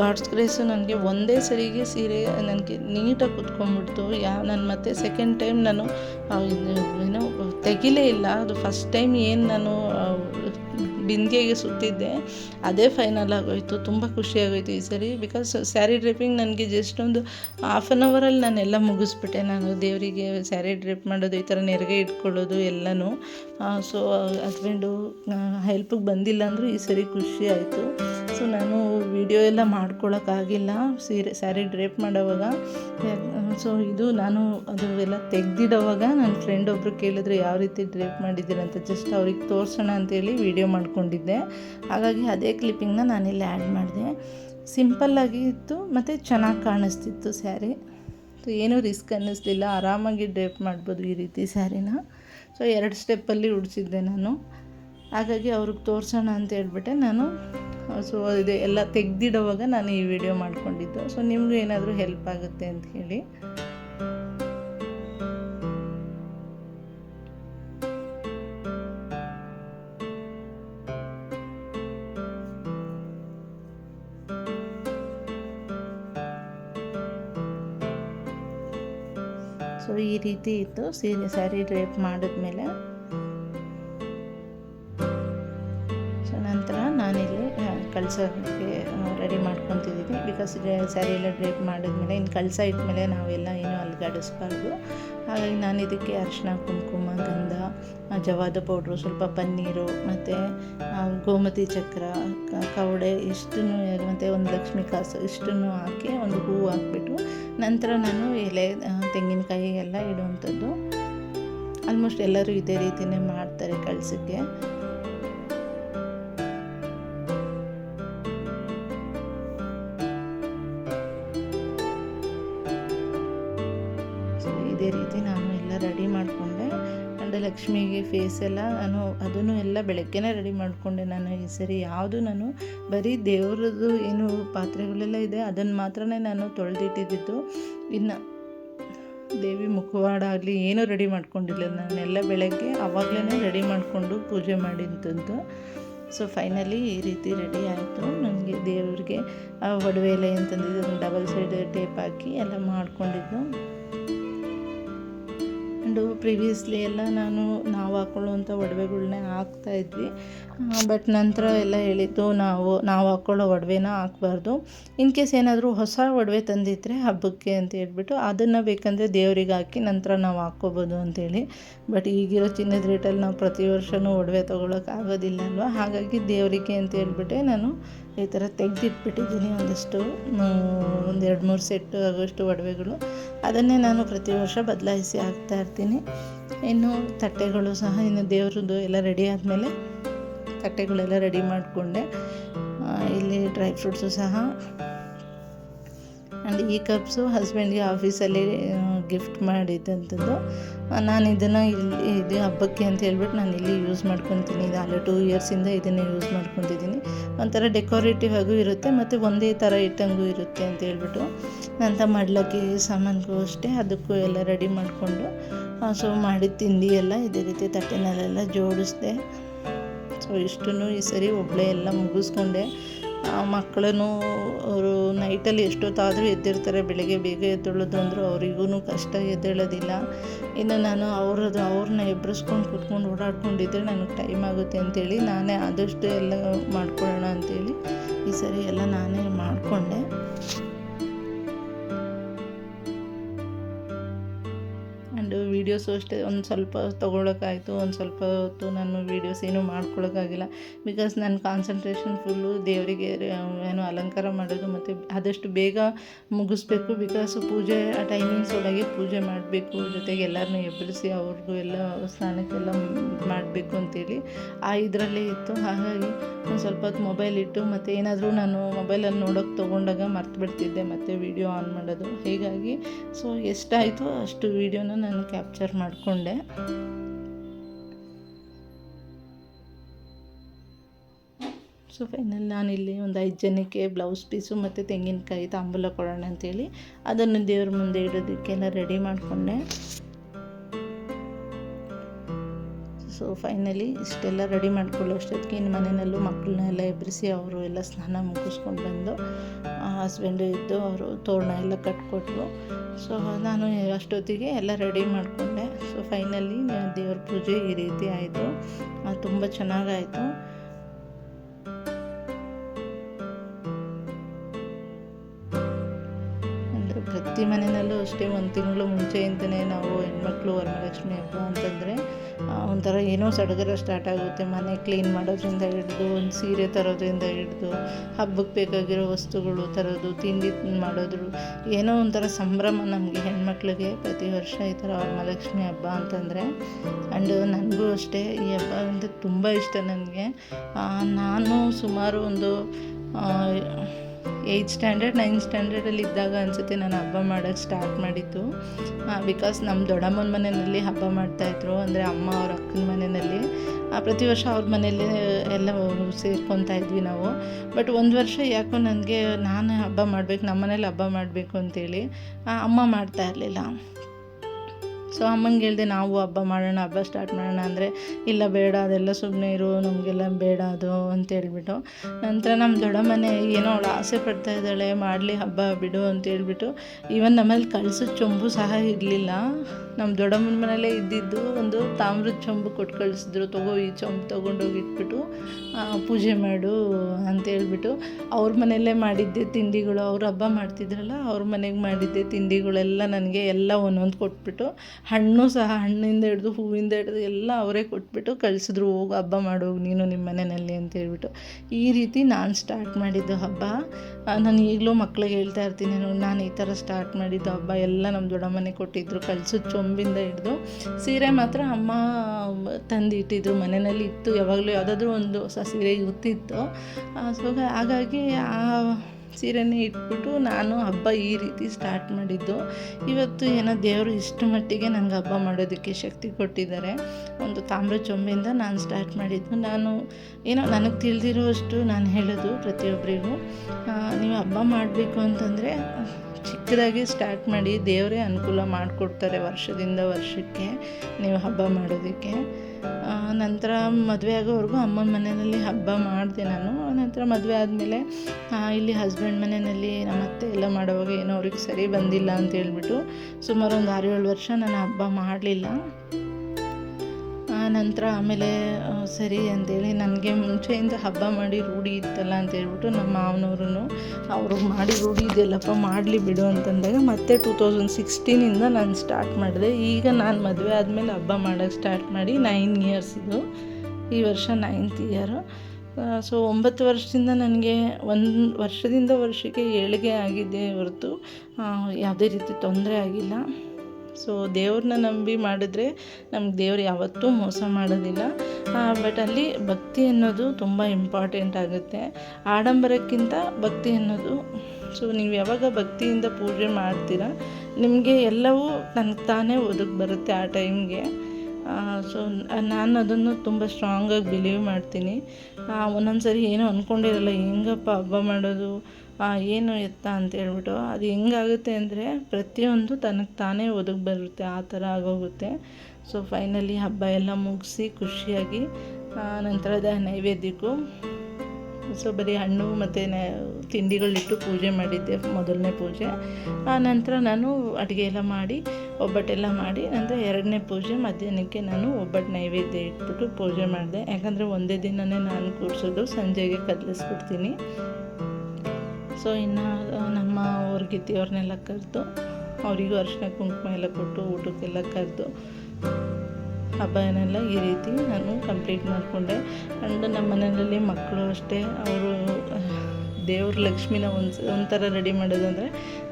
ಗಾಡ್ಸ್ ಗ್ರೇಸು ನನಗೆ ಒಂದೇ ಸರಿಗೆ ಸೀರೆ ನನಗೆ ನೀಟಾಗಿ ಕುತ್ಕೊಂಡ್ಬಿಡ್ತು. ಯಾ, ನಾನು ಮತ್ತೆ ಸೆಕೆಂಡ್ ಟೈಮ್ ನಾನು ಏನು, ತೆಗಿಲೇ ಇಲ್ಲ. ಅದು ಫಸ್ಟ್ ಟೈಮ್ ಏನು ನಾನು ಬಿಂದಿಗೆಗೆ ಸುತ್ತಿದ್ದೆ. ಅದೇ ಫೈನಲ್ ಆಗೋಯ್ತು. ತುಂಬ ಖುಷಿಯಾಗೋಯಿತು ಈ ಸರಿ. ಬಿಕಾಸ್ ಸ್ಯಾರಿ ಡ್ರೇಪಿಂಗ್ ನನಗೆ ಜಸ್ಟ್ ಒಂದು ಹಾಫ್ ಆನ್ ಅವರಲ್ಲಿ ನಾನೆಲ್ಲ ಮುಗಿಸ್ಬಿಟ್ಟೆ. ನಾನು ದೇವರಿಗೆ ಸ್ಯಾರಿ ಡ್ರಿಪ್ ಮಾಡೋದು, ಈ ಥರ ನೆರಿಗೆ ಇಟ್ಕೊಳ್ಳೋದು ಎಲ್ಲನೂ. ಸೊ ಹಸ್ಬೆಂಡು ಹೆಲ್ಪಿಗೆ ಬಂದಿಲ್ಲ ಅಂದರೂ ಈ ಸರಿ ಖುಷಿ ಆಯಿತು. ಸೊ ನಾನು ವಿಡಿಯೋ ಎಲ್ಲ ಮಾಡ್ಕೊಳ್ಳೋಕ್ಕಾಗಿಲ್ಲ ಸೀರೆ, ಸ್ಯಾರಿ ಡ್ರೇಪ್ ಮಾಡೋವಾಗ. ಸೊ ಇದು ನಾನು ಅದು ಎಲ್ಲ ತೆಗೆದಿಡೋವಾಗ ನನ್ನ ಫ್ರೆಂಡ್ ಒಬ್ಬರು ಕೇಳಿದ್ರು, ಯಾವ ರೀತಿ ಡ್ರೇಪ್ ಮಾಡಿದ್ದೀರಂತ? ಜಸ್ಟ್ ಅವ್ರಿಗೆ ತೋರಿಸೋಣ ಅಂತೇಳಿ ವಿಡಿಯೋ ಮಾಡ್ಕೊಂಡಿದ್ದೆ. ಹಾಗಾಗಿ ಅದೇ ಕ್ಲಿಪ್ಪಿಂಗ್ನ ನಾನಿಲ್ಲಿ ಆ್ಯಡ್ ಮಾಡಿದೆ. ಸಿಂಪಲ್ಲಾಗಿ ಇತ್ತು, ಮತ್ತು ಚೆನ್ನಾಗಿ ಕಾಣಿಸ್ತಿತ್ತು ಸ್ಯಾರಿ. ಸೊ ಏನೂ ರಿಸ್ಕ್ ಅನ್ನಿಸ್ಲಿಲ್ಲ. ಆರಾಮಾಗಿ ಡ್ರೇಪ್ ಮಾಡ್ಬೋದು ಈ ರೀತಿ ಸ್ಯಾರಿನ. ಸೊ ಎರಡು ಸ್ಟೆಪ್ಪಲ್ಲಿ ಉಡಿಸಿದ್ದೆ ನಾನು. ಹಾಗಾಗಿ ಅವ್ರಿಗೆ ತೋರಿಸೋಣ ಅಂತ ಹೇಳ್ಬಿಟ್ಟೆ. ನಾನು ಸೊ ಇದು ಎಲ್ಲ ತೆಗೆದಿಡುವಾಗ ನಾನು ಈ ವಿಡಿಯೋ ಮಾಡಿಕೊಂಡಿದ್ದು. ಸೊ ನಿಮಗೂ ಏನಾದರೂ ಹೆಲ್ಪ್ ಆಗುತ್ತೆ ಅಂತ ಹೇಳಿ. ಸೊ ಈ ರೀತಿ ಇತ್ತು. ಸೀರೆ ಸ್ಯಾರಿ ಡ್ರೇಪ್ ಮಾಡಿದ್ಮೇಲೆ. ಕಳ್ಸೋಕ್ಕೆ ರೆಡಿ ಮಾಡ್ಕೊತಿದ್ದೀನಿ ಬಿಕಾಸ್ ಸ್ಯಾರಿ ಎಲ್ಲ ಡ್ರೇಪ್ ಮಾಡಿದ್ಮೇಲೆ, ಇನ್ನು ಕಳಸ ಇಟ್ಮೇಲೆ ನಾವೆಲ್ಲ ಏನೂ ಅಲ್ಗಾಡಿಸ್ಬಾರ್ದು. ಹಾಗಾಗಿ ನಾನು ಇದಕ್ಕೆ ಅರಿಶಿನ ಕುಂಕುಮ, ಗಂಧ ಜವಾದ ಪೌಡ್ರು ಸ್ವಲ್ಪ ಪನ್ನೀರು ಮತ್ತು ಗೋಮತಿ ಚಕ್ರ ಕವಡೆ ಇಷ್ಟನ್ನು ಮತ್ತು ಒಂದು ಲಕ್ಷ್ಮಿ ಕಾಸು ಇಷ್ಟನ್ನು ಹಾಕಿ ಒಂದು ಹೂವು ಹಾಕ್ಬಿಟ್ಟು ನಂತರ ನಾನು ಎಲೆ ತೆಂಗಿನಕಾಯಿ ಎಲ್ಲ ಇಡುವಂಥದ್ದು. ಆಲ್ಮೋಸ್ಟ್ ಎಲ್ಲರೂ ಇದೇ ರೀತಿಯೇ ಮಾಡ್ತಾರೆ ಕಳ್ಸಕ್ಕೆ. ಫೇಸ್ ಎಲ್ಲ ನಾನು ಅದನ್ನು ಎಲ್ಲ ಬೆಳಗ್ಗೆನೇ ರೆಡಿ ಮಾಡಿಕೊಂಡೆ ನಾನು. ಈ ಸರಿ ಯಾವುದು ನಾನು ಬರೀ ದೇವ್ರದ್ದು ಏನು ಪಾತ್ರೆಗಳೆಲ್ಲ ಇದೆ, ಅದನ್ನು ಮಾತ್ರನೇ ನಾನು ತೊಳೆದಿಟ್ಟಿದ್ದು. ಇನ್ನು ದೇವಿ ಮುಖವಾಡ ಆಗಲಿ ಏನೂ ರೆಡಿ ಮಾಡ್ಕೊಂಡಿಲ್ಲ. ನಾನೆಲ್ಲ ಬೆಳಗ್ಗೆ ಆವಾಗಲೇ ರೆಡಿ ಮಾಡಿಕೊಂಡು ಪೂಜೆ ಮಾಡಿದ್ದಂತು. ಸೊ ಫೈನಲಿ ಈ ರೀತಿ ರೆಡಿ ಆಯಿತು. ನನಗೆ ದೇವರಿಗೆ ಒಡವೆ ಎಲ್ಲ ಏನು ತಂದಿದ್ದು ಡಬಲ್ ಸೈಡ್ ಟೇಪ್ ಹಾಕಿ ಎಲ್ಲ ಮಾಡ್ಕೊಂಡಿದ್ದು. ಆ್ಯಂಡು ಪ್ರಿವಿಯಸ್ಲಿ ಎಲ್ಲ ನಾನು ನಾವು ಹಾಕ್ಕೊಳ್ಳುವಂಥ ಹಾಕ್ತಾ ಇದ್ವಿ. ಬಟ್ ನಂತರ ಎಲ್ಲ ಹೇಳಿದ್ದು ನಾವು ನಾವು ಹಾಕ್ಕೊಳ್ಳೋ ಒಡವೆನ ಹಾಕ್ಬಾರ್ದು. ಇನ್ ಕೇಸ್ ಏನಾದರೂ ಹೊಸ ಒಡವೆ ತಂದಿದ್ದರೆ ಹಬ್ಬಕ್ಕೆ ಅಂತ ಹೇಳ್ಬಿಟ್ಟು ಅದನ್ನು ಬೇಕಂದರೆ ದೇವರಿಗೆ ಹಾಕಿ ನಂತರ ನಾವು ಹಾಕ್ಕೋಬೋದು ಅಂತೇಳಿ ಬಟ್ ಈಗಿರೋ ಚಿನ್ನದ ರೇಟಲ್ಲಿ ನಾವು ಪ್ರತಿ ವರ್ಷವೂ ಒಡವೆ ತೊಗೊಳಕ್ಕೆ ಆಗೋದಿಲ್ಲ ಅಲ್ವಾ? ಹಾಗಾಗಿ ದೇವರಿಗೆ ಅಂತ ಹೇಳ್ಬಿಟ್ಟೆ ನಾನು ಈ ಥರ ತೆಗೆದಿಟ್ಬಿಟ್ಟಿದ್ದೀನಿ ಒಂದಷ್ಟು ಒಂದು ಎರಡು ಮೂರು ಸೆಟ್ಟು ಆಗೋಷ್ಟು ಒಡವೆಗಳು. ಅದನ್ನೇ ನಾನು ಪ್ರತಿ ವರ್ಷ ಬದಲಾಯಿಸಿ ಹಾಕ್ತಾ ಇರ್ತೀನಿ. ಇನ್ನು ತಟ್ಟೆಗಳು ಸಹ, ಇನ್ನು ದೇವ್ರದ್ದು ಎಲ್ಲ ರೆಡಿ ಆದಮೇಲೆ ತಟ್ಟೆಗಳೆಲ್ಲ ರೆಡಿ ಮಾಡಿಕೊಂಡೆ. ಇಲ್ಲಿ ಡ್ರೈ ಫ್ರೂಟ್ಸು ಸಹ ಆ್ಯಂಡ್ ಈ ಕಪ್ಸು ಹಸ್ಬೆಂಡ್ಗೆ ಆಫೀಸಲ್ಲಿ ಗಿಫ್ಟ್ ಮಾಡಿದ್ದಂಥದ್ದು ನಾನು ಇದನ್ನು ಇಲ್ಲಿ ಇದು ಹಬ್ಬಕ್ಕೆ ಅಂತ ಹೇಳ್ಬಿಟ್ಟು ನಾನು ಇಲ್ಲಿ ಯೂಸ್ ಮಾಡ್ಕೊತೀನಿ. ಇದು ಅಲ್ಲೇ ಟೂ ಇಯರ್ಸಿಂದ ಇದನ್ನೇ ಯೂಸ್ ಮಾಡ್ಕೊತಿದ್ದೀನಿ. ಒಂಥರ ಡೆಕೋರೇಟಿವ್ ಆಗೂ ಇರುತ್ತೆ ಮತ್ತು ಒಂದೇ ಥರ ಇಟ್ಟಂಗೂ ಇರುತ್ತೆ ಅಂತ ಹೇಳ್ಬಿಟ್ಟು ನಂತರ ಮಾಡ್ಲಿಕ್ಕೆ ಸಾಮಾನಿಗೂ ಅಷ್ಟೇ. ಅದಕ್ಕೂ ಎಲ್ಲ ರೆಡಿ ಮಾಡಿಕೊಂಡು ಸೊ ಮಾಡಿದ ತಿಂಡಿ ಎಲ್ಲ ಇದೇ ರೀತಿ ತಟ್ಟೆನಲ್ಲೆಲ್ಲ ಜೋಡಿಸ್ದೆ. ಸೊ ಇಷ್ಟು ಈ ಸರಿ ಒಬ್ಬಳೇ ಎಲ್ಲ ಮುಗಿಸ್ಕೊಂಡೆ. ಮಕ್ಕಳನ್ನು ಅವರು ನೈಟಲ್ಲಿ ಎಷ್ಟೊತ್ತಾದರೂ ಎದ್ದಿರ್ತಾರೆ, ಬೆಳಗ್ಗೆ ಬೇಗ ಎದ್ದೇಳೋದು ಅಂದರೂ ಅವರಿಗೂ ಕಷ್ಟ ಎದ್ದೇಳೋದಿಲ್ಲ. ಇನ್ನು ನಾನು ಅವ್ರದ್ದು, ಅವ್ರನ್ನ ಎಬ್ಬರಿಸ್ಕೊಂಡು ಕುತ್ಕೊಂಡು ಓಡಾಡ್ಕೊಂಡಿದ್ದರೆ ನನಗೆ ಟೈಮ್ ಆಗುತ್ತೆ ಅಂತೇಳಿ ನಾನೇ ಆದಷ್ಟು ಎಲ್ಲ ಮಾಡ್ಕೊಳ್ಳೋಣ ಅಂತೇಳಿ ಈ ಸರಿ ಎಲ್ಲ ನಾನೇ ಮಾಡಿಕೊಂಡೆ. ವೀಡಿಯೋಸು ಅಷ್ಟೇ, ಒಂದು ಸ್ವಲ್ಪ ತೊಗೊಳಕ್ಕಾಯಿತು, ಒಂದು ಸ್ವಲ್ಪ ಹೊತ್ತು ನಾನು ವೀಡಿಯೋಸ್ ಏನೂ ಮಾಡ್ಕೊಳ್ಳೋಕ್ಕಾಗಿಲ್ಲ ಬಿಕಾಸ್ ನನ್ನ ಕಾನ್ಸಂಟ್ರೇಷನ್ ಫುಲ್ಲು ದೇವರಿಗೆ, ಏನು ಅಲಂಕಾರ ಮಾಡೋದು ಮತ್ತು ಆದಷ್ಟು ಬೇಗ ಮುಗಿಸ್ಬೇಕು. ಬಿಕಾಸ್ ಪೂಜೆ, ಆ ಟೈಮಿಂಗ್ಸ್ ಒಳಗೆ ಪೂಜೆ ಮಾಡಬೇಕು, ಜೊತೆಗೆ ಎಲ್ಲರನ್ನೂ ಎಬ್ಬರಿಸಿ ಅವ್ರಿಗೂ ಎಲ್ಲ ಸ್ನಾನಕ್ಕೆಲ್ಲ ಮಾಡಬೇಕು ಅಂತೇಳಿ ಆ ಇದರಲ್ಲೇ ಇತ್ತು. ಹಾಗಾಗಿ ಒಂದು ಸ್ವಲ್ಪ ಹೊತ್ತು ಮೊಬೈಲ್ ಇಟ್ಟು ಮತ್ತು ಏನಾದರೂ ನಾನು ಮೊಬೈಲಲ್ಲಿ ನೋಡೋಕೆ ತೊಗೊಂಡಾಗ ಮರ್ತು ಬಿಡ್ತಿದ್ದೆ ಮತ್ತು ವೀಡಿಯೋ ಆನ್ ಮಾಡೋದು. ಹೀಗಾಗಿ ಸೊ ಎಷ್ಟಾಯಿತು ಅಷ್ಟು ವೀಡಿಯೋನ ನಾನು ಕ್ಯಾಪ್ಚರ್ ಮಾಡಿಕೊಂಡೆ. ಸೊ ಫೈನಲ್ ನಾನಿಲ್ಲಿ ಒಂದು ಐದು ಜನಕ್ಕೆ ಬ್ಲೌಸ್ ಪೀಸು ಮತ್ತು ತೆಂಗಿನಕಾಯಿ ತಾಂಬೂಲ ಕೊಡೋಣ ಅಂತೇಳಿ. ಅದನ್ನು ದೇವ್ರ ಮುಂದೆ ಇಡೋದಕ್ಕೆಲ್ಲ ರೆಡಿ ಮಾಡಿಕೊಂಡೆ. ಸೊ ಫೈನಲಿ ಇಷ್ಟೆಲ್ಲ ರೆಡಿ ಮಾಡ್ಕೊಳ್ಳೋ ಅಷ್ಟೊತ್ತಿಗೆ ಇನ್ನು ಮನೆಯಲ್ಲೂ ಮಕ್ಕಳನ್ನೆಲ್ಲ ಎಬ್ಬರಿಸಿ ಅವರು ಎಲ್ಲ ಸ್ನಾನ ಮುಗಿಸ್ಕೊಂಡು ಬಂದು ಹಸ್ಬೆಂಡು ಇದ್ದು ಅವರು ತೋರಣ ಎಲ್ಲ ಕಟ್ಕೊಟ್ರು. ಸೊ ನಾನು ಅಷ್ಟೊತ್ತಿಗೆ ಎಲ್ಲ ರೆಡಿ ಮಾಡಿಕೊಂಡೆ. ಸೊ ಫೈನಲಿ ದೇವ್ರ ಪೂಜೆ ಈ ರೀತಿ ಆಯಿತು. ತುಂಬ ಚೆನ್ನಾಗಾಯಿತು. ಪ್ರತಿ ಮನೆಯಲ್ಲೂ ಅಷ್ಟೇ ಒಂದು ತಿಂಗಳು ಮುಂಚೆಯಿಂದನೇ ನಾವು ಹೆಣ್ಮಕ್ಳು ವರಮಹಾಲಕ್ಷ್ಮಿ ಹಬ್ಬ ಅಂತಂದರೆ ಒಂಥರ ಏನೋ ಸಡಗರ ಸ್ಟಾರ್ಟ್ ಆಗುತ್ತೆ. ಮನೆ ಕ್ಲೀನ್ ಮಾಡೋದ್ರಿಂದ ಹಿಡಿದು, ಒಂದು ಸೀರೆ ತರೋದ್ರಿಂದ ಹಿಡಿದು ಹಬ್ಬಕ್ಕೆ ಬೇಕಾಗಿರೋ ವಸ್ತುಗಳು ತರೋದು, ತಿಂಡಿ ಮಾಡೋದ್ರು, ಏನೋ ಒಂಥರ ಸಂಭ್ರಮ ನಮಗೆ ಹೆಣ್ಮಕ್ಳಿಗೆ ಪ್ರತಿ ವರ್ಷ ಈ ಥರ ವರಮಹಾಲಕ್ಷ್ಮಿ ಹಬ್ಬ ಅಂತಂದರೆ. ಆ್ಯಂಡ್ ನನಗೂ ಅಷ್ಟೇ, ಈ ಹಬ್ಬ ಅಂದರೆ ತುಂಬ ಇಷ್ಟ ನನಗೆ. ನಾನು ಸುಮಾರು ಒಂದು ಏಯ್ತ್ ಸ್ಟ್ಯಾಂಡರ್ಡ್ ನೈನ್ತ್ ಸ್ಟ್ಯಾಂಡರ್ಡಲ್ಲಿ ಇದ್ದಾಗ ಅನಿಸುತ್ತೆ ನಾನು ಹಬ್ಬ ಮಾಡೋಕ್ಕೆ ಸ್ಟಾರ್ಟ್ ಮಾಡಿದ್ದು. ಬಿಕಾಸ್ ನಮ್ಮ ದೊಡ್ಡಮ್ಮನ ಮನೆಯಲ್ಲಿ ಹಬ್ಬ ಮಾಡ್ತಾಯಿದ್ರು ಅಂದರೆ ಅಮ್ಮ ಅವ್ರ ಅಕ್ಕನ ಮನೆಯಲ್ಲಿ. ಪ್ರತಿ ವರ್ಷ ಅವ್ರ ಮನೆಯಲ್ಲೇ ಎಲ್ಲ ಸೇರ್ಕೊತಾ ಇದ್ವಿ ನಾವು. ಬಟ್ ಒಂದು ವರ್ಷ ಯಾಕೋ ನನಗೆ ನಾನು ಹಬ್ಬ ಮಾಡಬೇಕು ನಮ್ಮ ಮನೇಲಿ ಹಬ್ಬ ಮಾಡಬೇಕು ಅಂತೇಳಿ ಅಮ್ಮ ಮಾಡ್ತಾ ಇರಲಿಲ್ಲ. ಸೊ ಅಮ್ಮಂಗೆ ಹೇಳಿದೆ, ನಾವು ಹಬ್ಬ ಮಾಡೋಣ, ಹಬ್ಬ ಸ್ಟಾರ್ಟ್ ಮಾಡೋಣ ಅಂದರೆ, ಇಲ್ಲ ಬೇಡ, ಅದೆಲ್ಲ ಸುಮ್ಮನೆ ಇರು, ನಮಗೆಲ್ಲ ಬೇಡ ಅದು ಅಂತ ಹೇಳ್ಬಿಟ್ಟು. ನಂತರ ನಮ್ಮ ದೊಡ್ಡ ಮನೆ ಏನೋ ಅವಳು ಆಸೆ ಪಡ್ತಾ ಇದ್ದಾಳೆ, ಮಾಡಲಿ ಹಬ್ಬ, ಬಿಡು ಅಂತ ಹೇಳ್ಬಿಟ್ಟು. ಈವನ್ ನಮ್ಮಲ್ಲಿ ಕಳಿಸೋ ಚೊಂಬು ಸಹ ಇರಲಿಲ್ಲ. ನಮ್ಮ ದೊಡ್ಡಮ್ಮನ ಮನೇಲೇ ಇದ್ದಿದ್ದು ಒಂದು ತಾಮ್ರದ ಚೊಂಬು ಕೊಟ್ಟು ಕಳಿಸಿದ್ರು. ತಗೋ ಈ ಚೊಂಬು ತೊಗೊಂಡೋಗಿ ಇಟ್ಬಿಟ್ಟು ಪೂಜೆ ಮಾಡು ಅಂತ ಹೇಳ್ಬಿಟ್ಟು ಅವ್ರ ಮನೆಯಲ್ಲೇ ಮಾಡಿದ್ದೆ ತಿಂಡಿಗಳು. ಅವ್ರು ಹಬ್ಬ ಮಾಡ್ತಿದ್ರಲ್ಲ, ಅವ್ರ ಮನೆಗೆ ಮಾಡಿದ್ದೆ ತಿಂಡಿಗಳೆಲ್ಲ ನನಗೆ ಎಲ್ಲ ಒಂದೊಂದು ಕೊಟ್ಬಿಟ್ಟು, ಹಣ್ಣು ಸಹ ಹಣ್ಣಿಂದ ಹಿಡಿದು ಹೂವಿಂದ ಹಿಡಿದು ಎಲ್ಲ ಅವರೇ ಕೊಟ್ಬಿಟ್ಟು ಕಳಿಸಿದ್ರು. ಹೋಗಿ, ಹಬ್ಬ ಮಾಡು ನೀನು ನಿಮ್ಮ ಮನೆಯಲ್ಲಿ ಅಂತ ಹೇಳ್ಬಿಟ್ಟು. ಈ ರೀತಿ ನಾನು ಸ್ಟಾರ್ಟ್ ಮಾಡಿದ್ದು ಹಬ್ಬ. ನಾನು ಈಗಲೂ ಮಕ್ಳಿಗೆ ಹೇಳ್ತಾ ಇರ್ತೀನಿ ನಾನು ಈ ಥರ ಸ್ಟಾರ್ಟ್ ಮಾಡಿದ್ದು ಹಬ್ಬ. ಎಲ್ಲ ನಮ್ಮ ದೊಡ್ಡಮ್ಮನೆ ಕೊಟ್ಟಿದ್ದರು ಕಳ್ಸಿದ ಚೊಂಬಿಂದ ಹಿಡಿದು ಸೀರೆ ಮಾತ್ರ ಅಮ್ಮ ತಂದು ಮನೆಯಲ್ಲಿ ಇತ್ತು, ಯಾವಾಗಲೂ ಯಾವುದಾದ್ರೂ ಒಂದು ಹೊಸ ಸೀರೆ ಇರ್ತಿತ್ತು. ಸೊ ಹಾಗಾಗಿ ಆ ಸೀರೆನೇ ಇಟ್ಬಿಟ್ಟು ನಾನು ಹಬ್ಬ ಈ ರೀತಿ ಸ್ಟಾರ್ಟ್ ಮಾಡಿದ್ದು. ಇವತ್ತು ಏನೋ ದೇವರು ಇಷ್ಟು ಮಟ್ಟಿಗೆ ನನಗೆ ಹಬ್ಬ ಮಾಡೋದಕ್ಕೆ ಶಕ್ತಿ ಕೊಟ್ಟಿದ್ದಾರೆ. ಒಂದು ತಾಮ್ರ ಚೊಂಬೆಯಿಂದ ನಾನು ಸ್ಟಾರ್ಟ್ ಮಾಡಿದ್ದು. ನಾನು ಏನೋ ನನಗೆ ತಿಳಿದಿರೋಷ್ಟು ನಾನು ಹೇಳೋದು ಪ್ರತಿಯೊಬ್ಬರಿಗೂ. ನೀವು ಹಬ್ಬ ಮಾಡಬೇಕು ಅಂತಂದರೆ ಚಿಕ್ಕದಾಗಿ ಸ್ಟಾರ್ಟ್ ಮಾಡಿ ದೇವರೇ ಅನುಕೂಲ ಮಾಡಿಕೊಡ್ತಾರೆ ವರ್ಷದಿಂದ ವರ್ಷಕ್ಕೆ ನೀವು ಹಬ್ಬ ಮಾಡೋದಕ್ಕೆ. ನಂತರ ಮದುವೆ ಆಗೋವರೆಗೂ ಅಮ್ಮನ ಮನೆಯಲ್ಲಿ ಹಬ್ಬ ಮಾಡಿದೆ ನಾನು. ನಂತರ ಮದುವೆ ಆದಮೇಲೆ ಇಲ್ಲಿ ಹಸ್ಬೆಂಡ್ ಮನೆಯಲ್ಲಿ ನಮ್ಮ ಅತ್ತೆ ಎಲ್ಲ ಮಾಡೋವಾಗ ಏನೋ ಅವ್ರಿಗೆ ಸರಿ ಬಂದಿಲ್ಲ ಅಂತ ಹೇಳ್ಬಿಟ್ಟು ಸುಮಾರು ಒಂದು ಆರು ಏಳು ವರ್ಷ ನಾನು ಹಬ್ಬ ಮಾಡಲಿಲ್ಲ. ನಂತರ ಆಮೇಲೆ ಸರಿ ಅಂತೇಳಿ ನನಗೆ ಮುಂಚೆಯಿಂದ ಹಬ್ಬ ಮಾಡಿ ರೂಢಿ ಇತ್ತಲ್ಲ ಅಂತ ಹೇಳ್ಬಿಟ್ಟು ನಮ್ಮ ಮಾವನವ್ರು ಅವರು ಮಾಡಿ ರೂಢಿ ಇದೆಯಲ್ಲಪ್ಪ ಮಾಡಲಿ ಬಿಡು ಅಂತಂದಾಗ ಮತ್ತೆ ಟೂ ತೌಸಂಡ್ ಸಿಕ್ಸ್ಟೀನಿಂದ ನಾನು ಸ್ಟಾರ್ಟ್ ಮಾಡಿದೆ. ಈಗ ನಾನು ಮದುವೆ ಆದಮೇಲೆ ಹಬ್ಬ ಮಾಡೋಕ್ಕೆ ಸ್ಟಾರ್ಟ್ ಮಾಡಿ ನೈನ್ ಇಯರ್ಸ್ ಇದು. ಈ ವರ್ಷ ನೈನ್ತ್ ಇಯರು. ಸೊ ಒಂಬತ್ತು ವರ್ಷದಿಂದ ನನಗೆ ಒಂದು ವರ್ಷದಿಂದ ವರ್ಷಕ್ಕೆ ಏಳಿಗೆ ಆಗಿದೆ ಹೊರತು ಯಾವುದೇ ರೀತಿ ತೊಂದರೆ ಆಗಿಲ್ಲ. ಸೊ ದೇವ್ರನ್ನ ನಂಬಿ ಮಾಡಿದ್ರೆ ನಮ್ಗೆ ದೇವ್ರು ಯಾವತ್ತೂ ಮೋಸ ಮಾಡೋದಿಲ್ಲ. ಬಟ್ ಅಲ್ಲಿ ಭಕ್ತಿ ಅನ್ನೋದು ತುಂಬ ಇಂಪಾರ್ಟೆಂಟ್ ಆಗುತ್ತೆ. ಆಡಂಬರಕ್ಕಿಂತ ಭಕ್ತಿ ಅನ್ನೋದು. ಸೊ ನೀವು ಯಾವಾಗ ಭಕ್ತಿಯಿಂದ ಪೂಜೆ ಮಾಡ್ತೀರ, ನಿಮಗೆ ಎಲ್ಲವೂ ತನಗೆ ತಾನೇ ಒದಗಿ ಬರುತ್ತೆ ಆ ಟೈಮ್ಗೆ. ಸೊ ನಾನು ಅದನ್ನು ತುಂಬ ಸ್ಟ್ರಾಂಗಾಗಿ ಬಿಲೀವ್ ಮಾಡ್ತೀನಿ. ಒಂದೊಂದು ಸರಿ ಏನೋ ಅಂದ್ಕೊಂಡಿರಲ್ಲ ಹೆಂಗಪ್ಪ ಹಬ್ಬ ಮಾಡೋದು? ಏನು ಎತ್ತ ಅಂತ ಹೇಳ್ಬಿಟ್ಟು, ಅದು ಹೆಂಗಾಗುತ್ತೆ ಅಂದರೆ ಪ್ರತಿಯೊಂದು ತನಗೆ ತಾನೇ ಒದಗಿ ಬರುತ್ತೆ, ಆ ಥರ ಆಗೋಗುತ್ತೆ. ಸೊ ಫೈನಲಿ ಹಬ್ಬ ಎಲ್ಲ ಮುಗಿಸಿ ಖುಷಿಯಾಗಿ ನಂತರದ ನೈವೇದ್ಯಕ್ಕೂ. ಸೊ ಬರೀ ಹಣ್ಣು ಮತ್ತು ತಿಂಡಿಗಳಿಟ್ಟು ಪೂಜೆ ಮಾಡಿದ್ದೆ ಮೊದಲನೇ ಪೂಜೆ. ಆ, ನಂತರ ನಾನು ಅಡುಗೆ ಎಲ್ಲ ಮಾಡಿ, ಒಬ್ಬಟ್ಟೆಲ್ಲ ಮಾಡಿ, ನಂತರ ಎರಡನೇ ಪೂಜೆ ಮಧ್ಯಾಹ್ನಕ್ಕೆ ನಾನು ಒಬ್ಬಟ್ಟು ನೈವೇದ್ಯ ಇಟ್ಬಿಟ್ಟು ಪೂಜೆ ಮಾಡಿದೆ. ಯಾಕಂದರೆ ಒಂದೇ ದಿನವೇ ನಾನು ಕೂರಿಸೋದು, ಸಂಜೆಗೆ ಕದಲಿಸ್ಬಿಡ್ತೀನಿ. ಸೊ ಇನ್ನು ನಮ್ಮ ಅವ್ರಿಗಿತ್ತಿಯವ್ರನ್ನೆಲ್ಲ ಕರೆದು, ಅವರಿಗೂ ಅರಿಶಿನ ಕುಂಕುಮ ಎಲ್ಲ ಕೊಟ್ಟು ಊಟಕ್ಕೆಲ್ಲ ಕರೆದು, ಹಬ್ಬನೆಲ್ಲ ಈ ರೀತಿ ನಾನು ಕಂಪ್ಲೀಟ್ ಮಾಡಿಕೊಂಡೆ. ಆ್ಯಂಡ್ ನಮ್ಮ ಮನೆಯಲ್ಲಿ ಮಕ್ಕಳು ಅಷ್ಟೇ, ಅವರು, ದೇವ್ರ ಲಕ್ಷ್ಮಿನ ಒಂದು ಒಂಥರ ರೆಡಿ ಮಾಡೋದಂದರೆ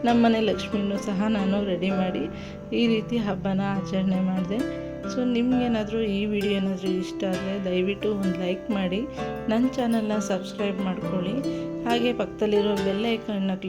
ನಮ್ಮ ಮನೆ ಲಕ್ಷ್ಮಿನೂ ಸಹ ನಾನು ರೆಡಿ ಮಾಡಿ ಈ ರೀತಿ ಹಬ್ಬನ ಆಚರಣೆ ಮಾಡಿದೆ. ಸೊ ನಿಮ್ಗೇನಾದರೂ ಈ ವಿಡಿಯೋ ಏನಾದರೂ ಇಷ್ಟ ಆದರೆ ದಯವಿಟ್ಟು ಒಂದು ಲೈಕ್ ಮಾಡಿ. ನನ್ನ ಚಾನಲ್ನ ಸಬ್ಸ್ಕ್ರೈಬ್ ಮಾಡ್ಕೊಳ್ಳಿ. ಹಾಗೆ ಪಕ್ಕದಲ್ಲಿರೋ ಬೆಲ್ಲೈಕನ್ನ ಕ್ಲಿಕ್